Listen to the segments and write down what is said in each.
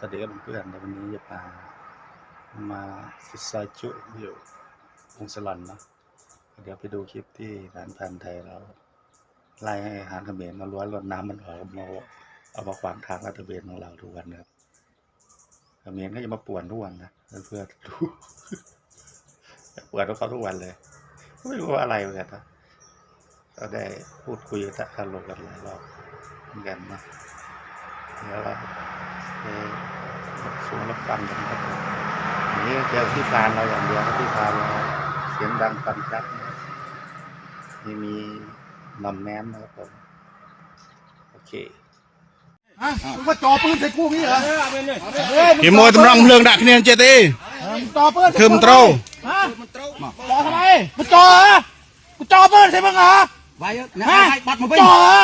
กับเพื่อนแต่วันนี้จะมามาฟิซซอยจุอยู่องสลันนะเดี๋ยวไปดูคลิปที่ร้านพันไทยเราไล่ให้อาหารเขมรมาล้วนรดน้ำมันออกมาเอามาขวางทางรัฐเบนของเราทุกวันนะครับเขมรก็จะมาป่วนทุกวันนะเพื่อนๆดูป่วนเขาทุกวันเลยไม่รู้ว่าอะไรเหมือนกันนะก็ได้พูดคุยกับท่านลงกันหลายรอบเหมือนกันนะเดี๋ยวเรา สูงรับฟังกันครับอันนี้เจอที่การเราอย่างเดียวครับที่การเราเสียงดังฟังชัดนี่มีนำแนมนะครับผมโอเคฮะมึงมาจ่อปืนใส่กูงี้เหรอพี่มวยตำรองเพลิงดักเนี่ยเจตีจ่อปืนเทิมโตรฮะจ่อทำไมมึงจ่อเหรอกูจ่อปืนใส่มึงเหรอไว้ฮะบัดมึงจ่อเหรอ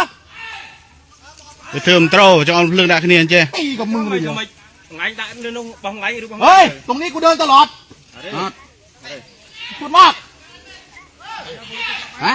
ไปเทิมโตรจะเอาเพลิงดักเนี่ยเจตีกับมึงเลยเหรอ เฮ้ย ตรงนี้กูเดินตลอดพูดมากฮะ